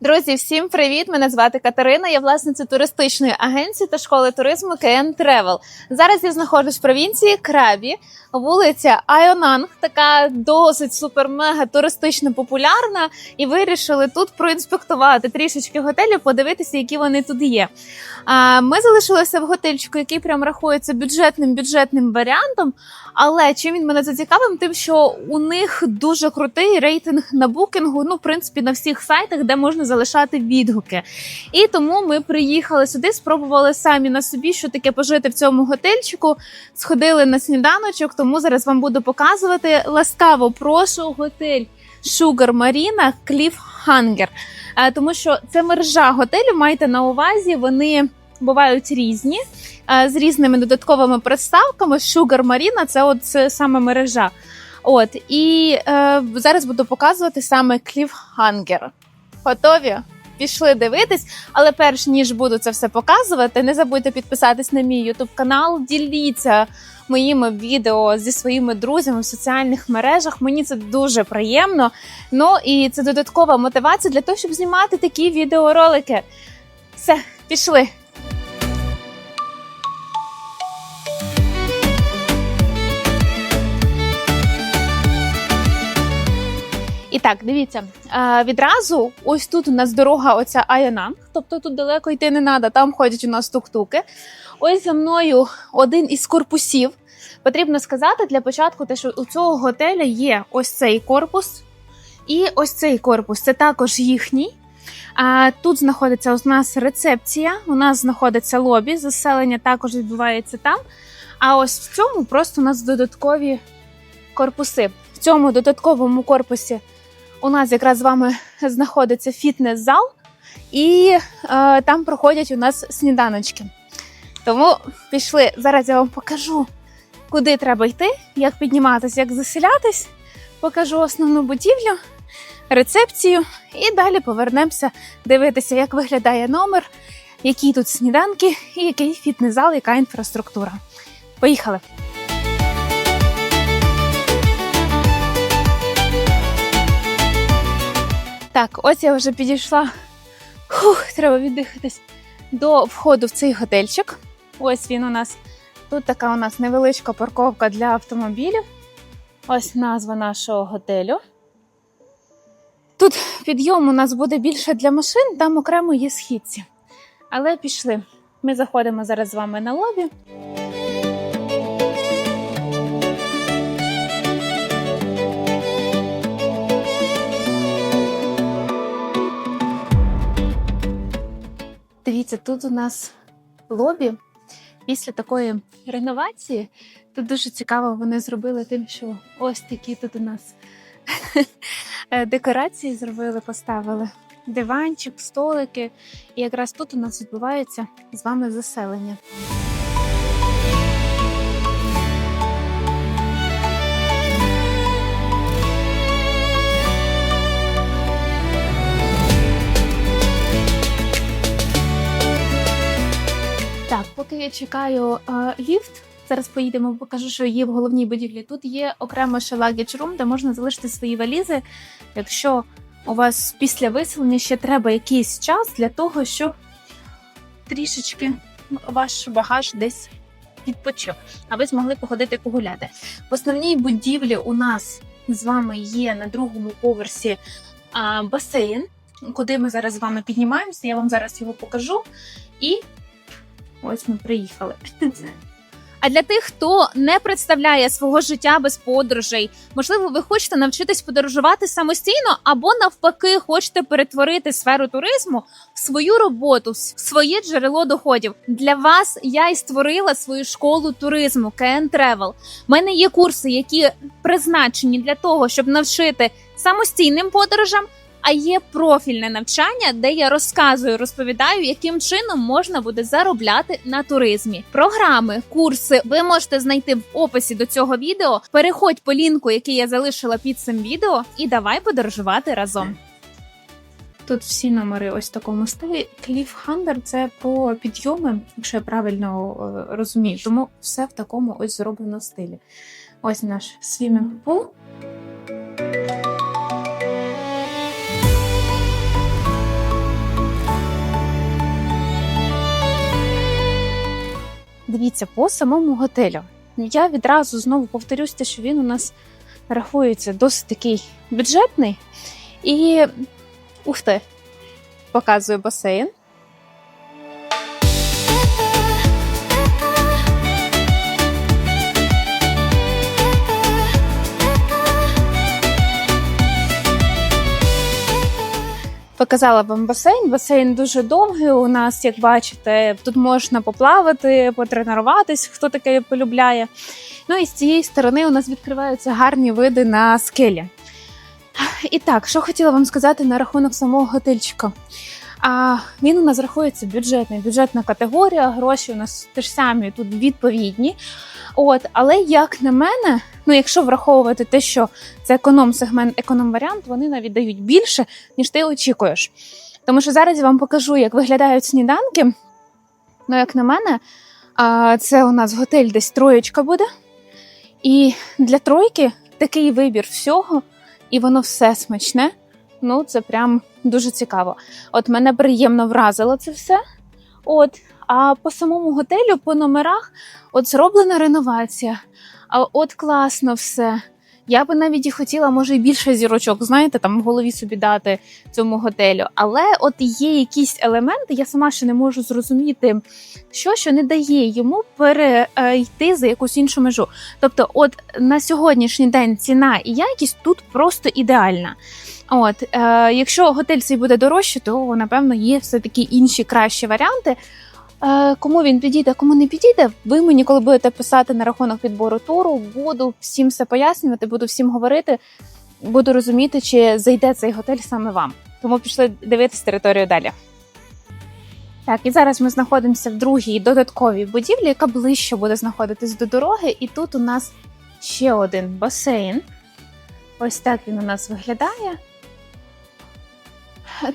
Друзі, всім привіт! Мене звати Катерина. Я власниця туристичної агенції та школи туризму КН Тревел. Зараз я знаходжусь в провінції Крабі, вулиця Айонанг, така досить супер-мега туристично популярна. І вирішили тут проінспектувати трішечки готелі, подивитися, які вони тут є. Ми залишилися в готельчику, який прям рахується бюджетним бюджетним варіантом. Але чим він мене зацікавив, тим, що у них дуже крутий рейтинг на букінгу. Ну, в принципі, на всіх сайтах, де можна залишати відгуки. І тому ми приїхали сюди, спробували самі на собі, що таке пожити в цьому готельчику. Сходили на сніданочок, тому зараз вам буду показувати. Ласкаво прошу готель Sugar Marina Cliff Hanger. Е, Тому що це мережа готелів, майте на увазі, вони бувають різні. е, З різними додатковими представками. Sugar Marina – це от саме мережа. От і е, зараз буду показувати саме Cliffhanger. Готові? Пішли дивитись, але перш ніж буду це все показувати, не забудьте підписатись на мій YouTube канал, діліться моїми відео зі своїми друзями в соціальних мережах. Мені це дуже приємно. Ну і це додаткова мотивація для того, щоб знімати такі відеоролики. Все, пішли. І так, дивіться, е, відразу ось тут у нас дорога оця Айонанг, тобто тут далеко йти не треба, там ходять у нас тук-туки. Ось за мною один із корпусів. Потрібно сказати для початку, те, що у цього готеля є ось цей корпус, і ось цей корпус це також їхній. А тут знаходиться у нас рецепція, у нас знаходиться лобі, заселення також відбувається там. А ось в цьому просто у нас додаткові корпуси. В цьому додатковому корпусі у нас якраз з вами знаходиться фітнес-зал, і е, там проходять у нас сніданочки. Тому пішли. Зараз я вам покажу, куди треба йти, як підніматися, як заселятись. Покажу основну будівлю, рецепцію, і далі повернемося дивитися, як виглядає номер, які тут сніданки і який фітнес-зал, яка інфраструктура. Поїхали! Так, ось я вже підійшла. Фух, треба віддихатись до входу в цей готельчик. Ось він у нас. Тут така у нас невеличка парковка для автомобілів. Ось назва нашого готелю. Тут підйом у нас буде більше для машин, там окремо є східці. Але пішли. Ми заходимо зараз з вами на лобі. Дивіться, тут у нас лобі. Після такої реновації тут дуже цікаво вони зробили тим, що ось такі тут у нас декорації зробили, поставили диванчик, столики. І якраз тут у нас відбувається з вами заселення. Я чекаю е, ліфт, зараз поїдемо, покажу, що є в головній будівлі. Тут є окремо ще luggage room, де можна залишити свої валізи, якщо у вас після виселення ще треба якийсь час для того, щоб трішечки ваш багаж десь відпочив, а ви змогли походити погуляти. В основній будівлі у нас з вами є на другому поверсі басейн, куди ми зараз з вами піднімаємося. Я вам зараз його покажу. І ось ми приїхали. А для тих, хто не представляє свого життя без подорожей, можливо, ви хочете навчитись подорожувати самостійно, або навпаки, хочете перетворити сферу туризму в свою роботу, в своє джерело доходів. Для вас я і створила свою школу туризму КН Travel. У мене є курси, які призначені для того, щоб навчити самостійним подорожам. А є профільне навчання, де я розказую, розповідаю, яким чином можна буде заробляти на туризмі. Програми, курси ви можете знайти в описі до цього відео. Переходь по лінку, який я залишила під цим відео, і давай подорожувати разом. Тут всі номери ось такому стилі. Кліфхандер це про підйоми, якщо я правильно е, розумію. Тому все в такому ось зроблено стилі. Ось наш свімінг дивіться, по самому готелю. Я відразу знову повторюсь, те, що він у нас рахується досить такий бюджетний. І ух ти, показую басейн. Показала вам басейн. Басейн дуже довгий. У нас, як бачите, тут можна поплавати, потренуватись, хто таке полюбляє. Ну і з цієї сторони у нас відкриваються гарні види на скелі. І так, що хотіла вам сказати на рахунок самого готельчика. А він у нас рахується бюджетний, бюджетна категорія. Гроші у нас теж самі тут відповідні. От, але як на мене, ну якщо враховувати те, що це економ-сегмент, економ-варіант, вони навіть дають більше, ніж ти очікуєш. Тому що зараз я вам покажу, як виглядають сніданки. Ну, як на мене, це у нас готель десь троєчка буде. І для тройки такий вибір всього, і воно все смачне. Ну, це прям дуже цікаво. От мене приємно вразило це все. От, а по самому готелю, по номерах, от зроблена реновація. А от класно все. Я би навіть і хотіла, може, і більше зірочок, знаєте, там в голові собі дати цьому готелю. Але от є якісь елементи, я сама ще не можу зрозуміти, що, що не дає йому перейти за якусь іншу межу. Тобто, от на сьогоднішній день ціна і якість тут просто ідеальна. От, е, якщо готель цей буде дорожче, то напевно є все-таки інші кращі варіанти. Е, кому він підійде, кому не підійде, ви мені, коли будете писати на рахунок підбору туру, буду всім все пояснювати, буду всім говорити, буду розуміти, чи зайде цей готель саме вам. Тому пішли дивитися територію далі. Так, і зараз ми знаходимося в другій додатковій будівлі, яка ближче буде знаходитись до дороги. І тут у нас ще один басейн. Ось так він у нас виглядає.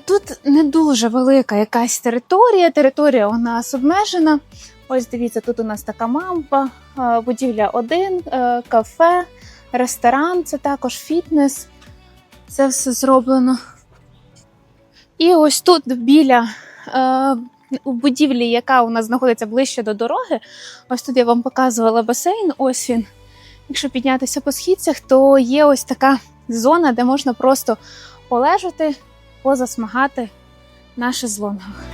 Тут не дуже велика якась територія. Територія у нас обмежена. Ось дивіться, тут у нас така мампа, е, будівля 1, е, кафе, ресторан, це також фітнес. Це все зроблено. І ось тут біля е, у будівлі, яка у нас знаходиться ближче до дороги. Ось тут я вам показувала басейн. Ось він. Якщо піднятися по східцях, то є ось така зона, де можна просто полежати, позасмагати на шезлонгах.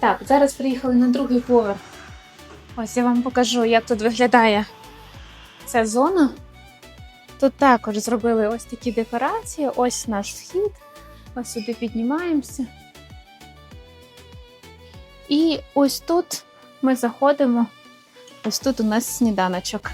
Так, зараз приїхали на другий поверх. Ось я вам покажу, як тут виглядає ця зона. Тут також зробили ось такі декорації, ось наш вхід. Ось сюди піднімаємося. І ось тут ми заходимо. Ось тут у нас сніданочок.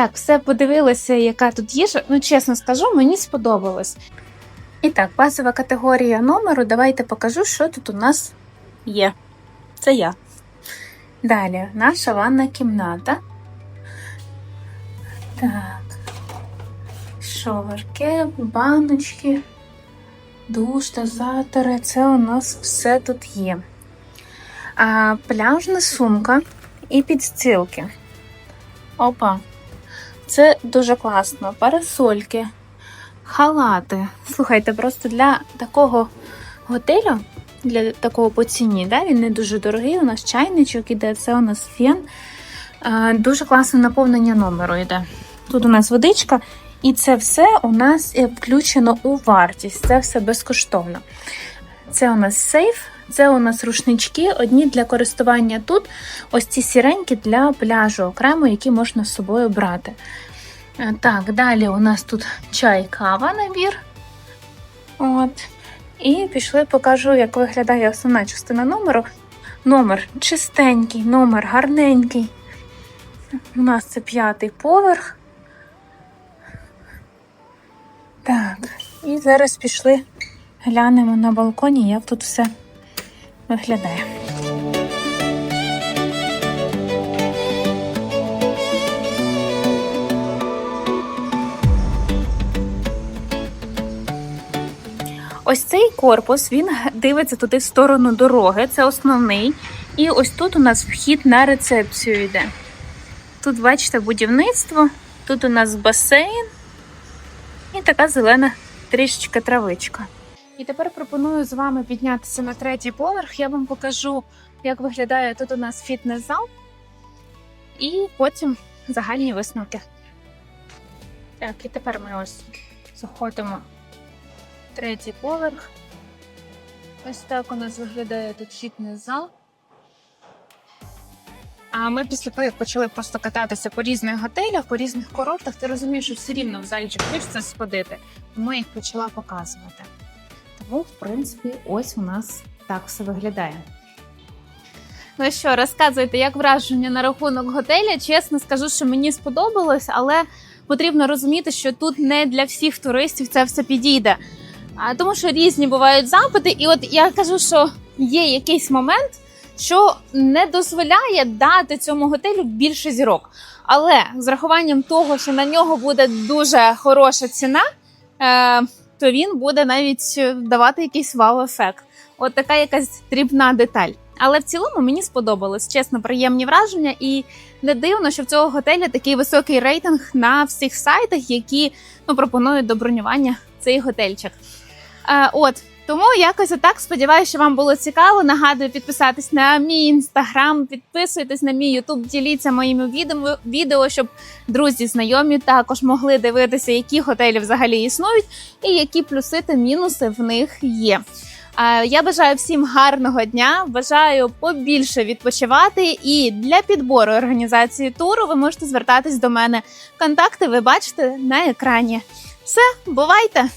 Так, все подивилася, яка тут їжа. Ну, чесно скажу, мені сподобалось. І так, базова категорія номеру. Давайте покажу, що тут у нас є. Це я. Далі, наша ванна кімната. Так. Шоверки, баночки, душ, дозатори. Це у нас все тут є. А, пляжна сумка і підстілки. Опа. Це дуже класно. Парасольки, халати. Слухайте, просто для такого готелю, для такого по ціні, да, він не дуже дорогий. У нас чайничок іде, це у нас фен. Дуже класне наповнення номеру йде. Тут у нас водичка, і це все у нас е, включено у вартість. Це все безкоштовно. Це у нас сейф, це у нас рушнички, одні для користування тут. Ось ці сіренькі для пляжу окремо, які можна з собою брати. Е, Так, далі у нас тут чай, кава набір. От. І пішли, покажу, як виглядає основна частина номеру. Номер чистенький, номер гарненький. У нас це п'ятий поверх. Так, і зараз пішли, глянемо на балконі, як тут все виглядає. Ось цей корпус він дивиться туди в сторону дороги, це основний. І ось тут у нас вхід на рецепцію йде. Тут, бачите, будівництво, тут у нас басейн і така зелена трішечка травичка. І тепер пропоную з вами піднятися на третій поверх. Я вам покажу, як виглядає тут у нас фітнес-зал, і потім загальні висновки. Так, і тепер ми ось заходимо в третій поверх. Ось так у нас виглядає тут фітнес-зал. А ми після того, як почали просто кататися по різних готелях, по різних курортах, ти розумієш, що все рівно в залі хочеться сходити. Я їх почала показувати. Тому, в принципі, ось у нас так все виглядає. Ну що, розказуйте, як враження на рахунок готеля? Чесно скажу, що мені сподобалось, але потрібно розуміти, що тут не для всіх туристів це все підійде. А тому що різні бувають запити, і от я кажу, що є якийсь момент, що не дозволяє дати цьому готелю більше зірок. Але з рахуванням того, що на нього буде дуже хороша ціна, е, то він буде навіть е, давати якийсь вау-ефект. От така якась дрібна деталь. Але в цілому мені сподобалось чесно, приємні враження, і не дивно, що в цього готеля такий високий рейтинг на всіх сайтах, які ну, пропонують до бронювання цей готельчик. Е, от тому якось отак сподіваюся, що вам було цікаво. Нагадую підписатись на мій інстаграм, підписуйтесь на мій ютуб, діліться моїми відео, щоб друзі, знайомі також могли дивитися, які готелі взагалі існують, і які плюси та мінуси в них є. Я бажаю всім гарного дня. Бажаю побільше відпочивати. І для підбору організації туру ви можете звертатись до мене. Контакти ви бачите на екрані. Все, бувайте!